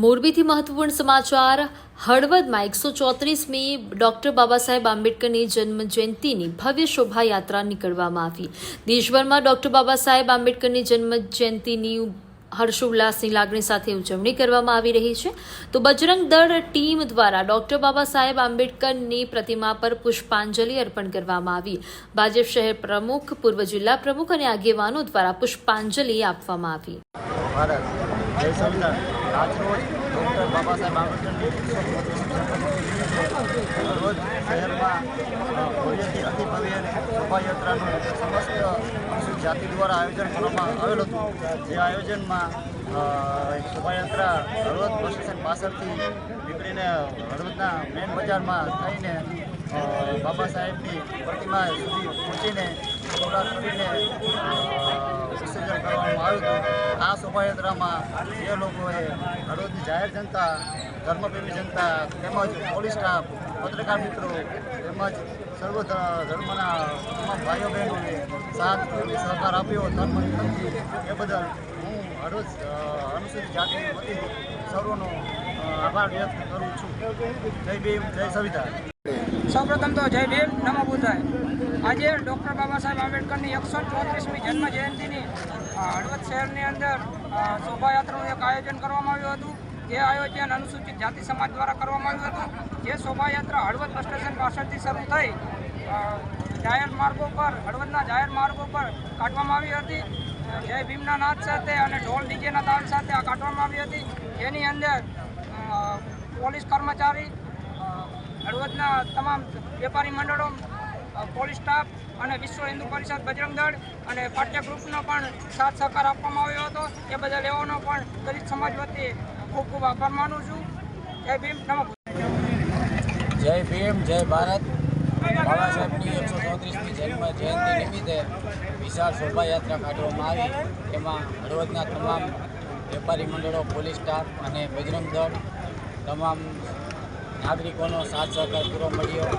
મોરબીથી મહત્વપૂર્ણ સમાચાર, હળવદમાં એકસો ચોત્રીસમી ડોક્ટર બાબા સાહેબ આંબેડકરની જન્મ જયંતિની ભવ્ય શોભાયાત્રા નીકળવામાં આવી. દેશભરમાં ડોક્ટર બાબા સાહેબ આંબેડકરની જન્મ જયંતિની હર્ષોલ્લાસની લાગણી સાથે ઉજવણી કરવામાં આવી રહી છે. તો બજરંગ દળ ટીમ દ્વારા ડોક્ટર બાબા સાહેબ આંબેડકરની પ્રતિમા પર પુષ્પાંજલિ અર્પણ કરવામાં આવી. ભાજપ શહેર પ્રમુખ, પૂર્વ જિલ્લા પ્રમુખ અને આગેવાનો દ્વારા પુષ્પાંજલિ આપવામાં આવી. ભારત. જય સંવિધાન આજરોજ ડૉક્ટર બાબા સાહેબ આંબેડકરની રોજ શહેરમાં ભવ્યથી અતિ ભવ્ય શોભાયાત્રાનું સમસ્ત અનુસૂચિત જાતિ દ્વારા આયોજન કરવામાં આવેલું હતું. જે આયોજનમાં શોભાયાત્રા હળવદ બસ સ્ટેશન પાછળથી નીકળીને હળવદના મેન બજારમાં થઈને બાબા સાહેબની પ્રતિમા સુધી પહોંચીને કરીને આ શોભાયાત્રામાં જે લોકોએ હળવદની જાહેર જનતા, ધર્મપ્રેમી જનતા તેમજ પોલીસ સ્ટાફ, પત્રકાર મિત્રો તેમજ સર્વ ધર્મના તમામ ભાઈઓ બહેનોને સાથ સહકાર આપ્યો. ધર્મ એ બદલ હું હળવદ અનુસૂચિત જાતિ વતી સર્વનો આભાર વ્યક્ત કરું છું. જય ભીમ, જય સંવિધાન સૌપ્રથમ તો જય ભીમ, નમો બુદ્ધાય. આજે ડૉક્ટર બાબા સાહેબ આંબેડકરની એકસો ચોત્રીસમી જન્મ જયંતિની હળવદ શહેરની અંદર શોભાયાત્રાનું એક આયોજન કરવામાં આવ્યું હતું. જે આયોજન અનુસૂચિત જાતિ સમાજ દ્વારા કરવામાં આવ્યું હતું. જે શોભાયાત્રા હળવદ બસ સ્ટેશન પાછળથી શરૂ થઈ જાહેર માર્ગો પર, હળવદના જાહેર માર્ગો પર કાઢવામાં આવી હતી. જય ભીમના નાદ સાથે અને ઢોલ ડીજેના તાલ સાથે આ કાઢવામાં આવી હતી. જેની અંદર પોલીસ કર્મચારી હળવદના તમામ વેપારી મંડળો પોલીસ સ્ટાફ અને વિશ્વ હિન્દુ પરિષદ બજરંગ દળ અને પાઠ્ય ગ્રુપનો પણ સાથ સહકાર આપવામાં આવ્યો હતો. એ બદલ એઓનો પણ દલિત સમાજ વતી ખૂબ ખૂબ આભાર માનું છું. જય ભીમ, નમઃ જય ભીમ, જય ભારત. બાબા સાહેબની એકસો ચોત્રીસમી જન્મ જયંતિ નિમિત્તે વિશાળ શોભાયાત્રા કાઢવામાં આવી. એમાં હળવદના તમામ વેપારી મંડળો, પોલીસ સ્ટાફ અને બજરંગ દળ તમામ નાગરિકોનો સાથ સહકાર પૂરો મળ્યો.